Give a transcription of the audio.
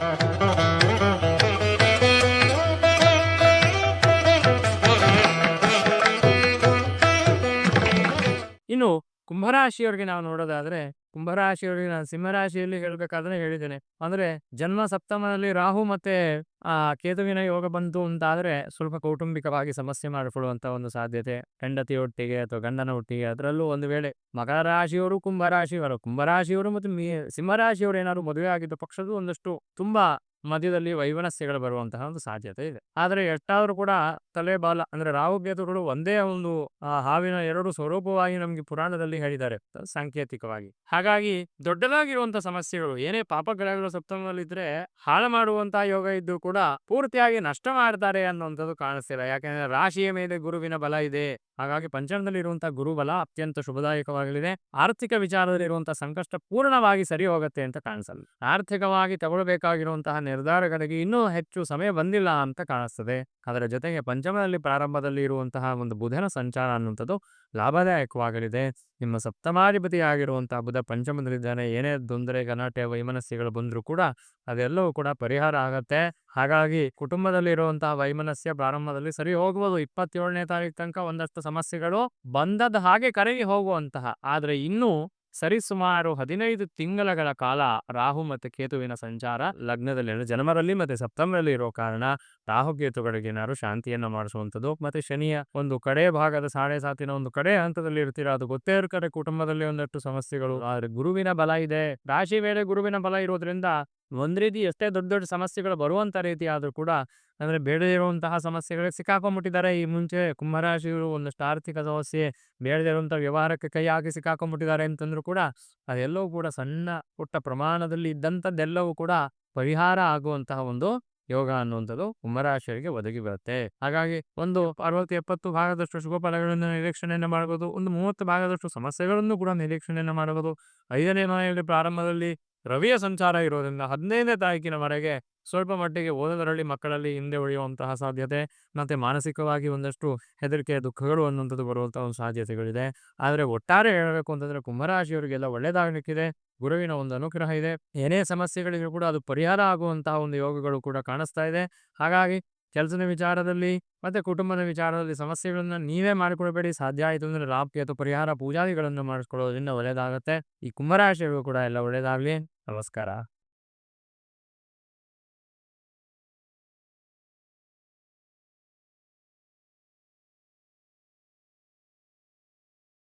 ಇನ್ನು ಕುಂಭರಾಶಿಯವರಿಗೆ ನಾವು ನೋಡೋದಾದ್ರೆ, ಕುಂಭರಾಶಿಯವರಿಗೆ ನಾನು ಸಿಂಹರಾಶಿಯಲ್ಲಿ ಹೇಳ್ಬೇಕಾದ್ರೆ ಹೇಳಿದ್ದೇನೆ. ಅಂದ್ರೆ ಜನ್ಮ ಸಪ್ತಮದಲ್ಲಿ ರಾಹು ಮತ್ತೆ, ಆ, ಕೇತುವಿನ ಯೋಗ ಬಂತು ಅಂತಾದ್ರೆ ಸ್ವಲ್ಪ ಕೌಟುಂಬಿಕವಾಗಿ ಸಮಸ್ಯೆ ಮಾಡಿಕೊಳ್ಳುವಂತ ಒಂದು ಸಾಧ್ಯತೆ. ಹೆಂಡತಿ ಒಟ್ಟಿಗೆ ಅಥವಾ ಗಂಡನ ಒಟ್ಟಿಗೆ ಅದರಲ್ಲೂ ಒಂದು ವೇಳೆ ಮಕರ ರಾಶಿಯವರು ಕುಂಭರಾಶಿಯವರು ಕುಂಭರಾಶಿಯವರು ಮತ್ತು ಮೀ, ಸಿಂಹರಾಶಿಯವರು ಏನಾದ್ರು ಮದುವೆ ಆಗಿದ್ದ ಪಕ್ಷದ್ದು ಒಂದಷ್ಟು ತುಂಬಾ ಮಧ್ಯದಲ್ಲಿ ವೈವನಸ್ಯಗಳು ಬರುವಂತಹ ಒಂದು ಸಾಧ್ಯತೆ ಇದೆ. ಆದರೆ ಎಷ್ಟಾದರೂ ಕೂಡ ತಲೆ ಬಾಲ ಅಂದ್ರೆ ರಾಹು ಕೇತುಗಳು ಒಂದೇ ಒಂದು ಹಾವಿನ ಎರಡು ಸ್ವರೂಪವಾಗಿ ನಮಗೆ ಪುರಾಣದಲ್ಲಿ ಹೇಳಿದ್ದಾರೆ ಸಾಂಕೇತಿಕವಾಗಿ. ಹಾಗಾಗಿ ದೊಡ್ಡದಾಗಿರುವಂತಹ ಸಮಸ್ಯೆಗಳು, ಏನೇ ಪಾಪಗ್ರಹಗಳು ಸಪ್ತಮದಲ್ಲಿದ್ರೆ ಹಾಳು ಮಾಡುವಂತಹ ಯೋಗ ಇದ್ದು ಕೂಡ ಪೂರ್ತಿಯಾಗಿ ನಷ್ಟ ಮಾಡ್ತಾರೆ ಅನ್ನುವಂಥದ್ದು ಕಾಣಿಸ್ತಿಲ್ಲ. ಯಾಕಂದ್ರೆ ರಾಶಿಯ ಮೇಲೆ ಗುರುವಿನ ಬಲ ಇದೆ. ಹಾಗಾಗಿ ಪಂಚಮದಲ್ಲಿ ಇರುವಂತಹ ಗುರುಬಲ ಅತ್ಯಂತ ಶುಭದಾಯಕವಾಗಲಿದೆ. ಆರ್ಥಿಕ ವಿಚಾರದಲ್ಲಿ ಇರುವಂತಹ ಸಂಕಷ್ಟ ಪೂರ್ಣವಾಗಿ ಸರಿ ಹೋಗುತ್ತೆ ಅಂತ ಕಾಣಿಸಲ್ಲ. ಆರ್ಥಿಕವಾಗಿ ತಗೊಳ್ಬೇಕಾಗಿರುವಂತಹ ನಿರ್ಧಾರಗಳಿಗೆ ಇನ್ನೂ ಹೆಚ್ಚು ಸಮಯ ಬಂದಿಲ್ಲ ಅಂತ ಕಾಣಿಸ್ತದೆ. ಅದರ ಜೊತೆಗೆ ಪಂಚಮದಲ್ಲಿ ಪ್ರಾರಂಭದಲ್ಲಿ ಇರುವಂತಹ ಒಂದು ಬುಧನ ಸಂಚಾರ ಅನ್ನುವಂಥದ್ದು ಲಾಭದಾಯಕವಾಗಲಿದೆ. ನಿಮ್ಮ ಸಪ್ತಮಾಧಿಪತಿ ಆಗಿರುವಂತಹ ಬುಧ ಪಂಚಮದಲ್ಲಿದ್ದಾನೆ ಏನೇ ತೊಂದರೆ ಗಲಾಟೆ, ವೈಮನಸ್ಯಗಳು ಬಂದರೂ ಕೂಡ ಅದೆಲ್ಲವೂ ಕೂಡ ಪರಿಹಾರ ಆಗತ್ತೆ. ಹಾಗಾಗಿ ಕುಟುಂಬದಲ್ಲಿ ಇರುವಂತಹ ವೈಮನಸ್ಯ ಪ್ರಾರಂಭದಲ್ಲಿ ಸರಿ ಹೋಗುವುದು ಇಪ್ಪತ್ತೇಳನೇ ತಾರೀಕು ತನಕ ಒಂದಷ್ಟು ಸಮಸ್ಯೆಗಳು ಬಂದದ ಹಾಗೆ ಕರಗಿ ಹೋಗುವಂತಹ. ಆದರೆ ಇನ್ನೂ ಸರಿಸುಮಾರು ಹದಿನೈದು ತಿಂಗಳಗಳ ಕಾಲ ರಾಹು ಮತ್ತು ಕೇತುವಿನ ಸಂಚಾರ ಲಗ್ನದಲ್ಲಿ ಅಂದರೆ ಜನವರಲ್ಲಿ ಮತ್ತೆ ಸಪ್ತಮರಲ್ಲಿ ಇರೋ ಕಾರಣ ರಾಹು ಕೇತುಗಳಿಗೆ ಏನಾದ್ರು ಶಾಂತಿಯನ್ನ ಮಾಡಿಸುವಂಥದ್ದು ಮತ್ತೆ ಶನಿಯ ಒಂದು ಕಡೆ ಭಾಗದ ಸಾಡೆ ಸಾತಿನ ಒಂದು ಕಡೆ ಹಂತದಲ್ಲಿ ಇರ್ತೀರ ಅದು ಗೊತ್ತೇ ಇರ್ತಾರೆ ಕುಟುಂಬದಲ್ಲಿ ಒಂದಷ್ಟು ಸಮಸ್ಯೆಗಳು. ಆದ್ರೆ ಗುರುವಿನ ಬಲ ಇದೆ. ರಾಶಿ ವೇಳೆ ಗುರುವಿನ ಬಲ ಇರೋದ್ರಿಂದ ಒಂದ್ ರೀತಿ ಎಷ್ಟೇ ದೊಡ್ಡ ದೊಡ್ಡ ಸಮಸ್ಯೆಗಳು ಬರುವಂತ ರೀತಿ ಆದ್ರೂ ಕೂಡ ಅಂದ್ರೆ ಬೇಡದೇ ಇರುವಂತಹ ಸಮಸ್ಯೆಗಳಿಗೆ ಸಿಕ್ಕಾಕೊಂಡ್ಬಿಟ್ಟಿದ್ದಾರೆ. ಈ ಮುಂಚೆ ಕುಂಭರಾಶಿಗಳು ಒಂದಷ್ಟು ಆರ್ಥಿಕ ಸಮಸ್ಯೆ, ಬೇಡದೇ ಇರುವಂತಹ ವ್ಯವಹಾರಕ್ಕೆ ಕೈ ಹಾಕಿ ಸಿಕ್ಕಾಕೊಂಡ್ಬಿಟ್ಟಿದ್ದಾರೆ ಅಂತಂದ್ರೂ ಕೂಡ ಅದೆಲ್ಲವೂ ಕೂಡ ಸಣ್ಣ ಪುಟ್ಟ ಪ್ರಮಾಣದಲ್ಲಿ ಇದ್ದಂಥದ್ದೆಲ್ಲವೂ ಕೂಡ ಪರಿಹಾರ ಆಗುವಂತಹ ಒಂದು ಯೋಗ ಅನ್ನುವಂಥದ್ದು ಕುಂಭರಾಶಿಯರಿಗೆ ಒದಗಿ ಬರುತ್ತೆ. ಹಾಗಾಗಿ ಒಂದು ಅರವತ್ತು, ಎಪ್ಪತ್ತು ಭಾಗದಷ್ಟು ಶುಭ ಫಲಗಳನ್ನು ನಿರೀಕ್ಷಣೆಯನ್ನು ಮಾಡಬಹುದು ಒಂದು ಮೂವತ್ತು ಭಾಗದಷ್ಟು ಸಮಸ್ಯೆಗಳನ್ನು ಕೂಡ ನಿರೀಕ್ಷಣೆಯನ್ನು ಮಾಡಬಹುದು ಐದನೇ ಮನೆಯಲ್ಲಿ ಪ್ರಾರಂಭದಲ್ಲಿ ರವಿಯ ಸಂಚಾರ ಇರೋದ್ರಿಂದ ಹದಿನೈದನೇ ತಾರೀಕಿನವರೆಗೆ ಸ್ವಲ್ಪ ಮಟ್ಟಿಗೆ ಓದೋದರಲ್ಲಿ ಮಕ್ಕಳಲ್ಲಿ ಹಿಂದೆ ಉಳಿಯುವಂತಹ ಸಾಧ್ಯತೆ, ಮತ್ತೆ ಮಾನಸಿಕವಾಗಿ ಒಂದಷ್ಟು ಹೆದರಿಕೆ, ದುಃಖಗಳು ಅನ್ನುವಂಥದ್ದು ಬರುವಂಥ ಒಂದು ಸಾಧ್ಯತೆಗಳಿದೆ. ಆದರೆ ಒಟ್ಟಾರೆ ಹೇಳಬೇಕು ಅಂತಂದ್ರೆ ಕುಂಭರಾಶಿಯವರಿಗೆಲ್ಲ ಒಳ್ಳೇದಾಗಲಿಕ್ಕಿದೆ. ಗುರುವಿನ ಒಂದು ಅನುಗ್ರಹ ಇದೆ. ಏನೇ ಸಮಸ್ಯೆಗಳಿಗೂ ಕೂಡ ಅದು ಪರಿಹಾರ ಆಗುವಂತಹ ಒಂದು ಯೋಗಗಳು ಕೂಡ ಕಾಣಿಸ್ತಾ ಇದೆ. ಹಾಗಾಗಿ ಕೆಲಸದ ವಿಚಾರದಲ್ಲಿ ಮತ್ತೆ ಕುಟುಂಬದ ವಿಚಾರದಲ್ಲಿ ಸಮಸ್ಯೆಗಳನ್ನು ನೀವೇ ಮಾಡಿಕೊಳ್ಬೇಡಿ ಸಾಧ್ಯ ಆಯಿತು ಅಂದ್ರೆ ರಾಪ್ಯ ಅಥವಾ ಪರಿಹಾರ ಪೂಜಾದಿಗಳನ್ನು ಮಾಡಿಸ್ಕೊಳ್ಳೋದ್ರಿಂದ ಒಳ್ಳೆಯದಾಗುತ್ತೆ. ಈ ಕುಂಭರಾಶಿಯವರು ಕೂಡ ಎಲ್ಲ ಒಳ್ಳೆಯದಾಗಲಿ. ನಮಸ್ಕಾರ.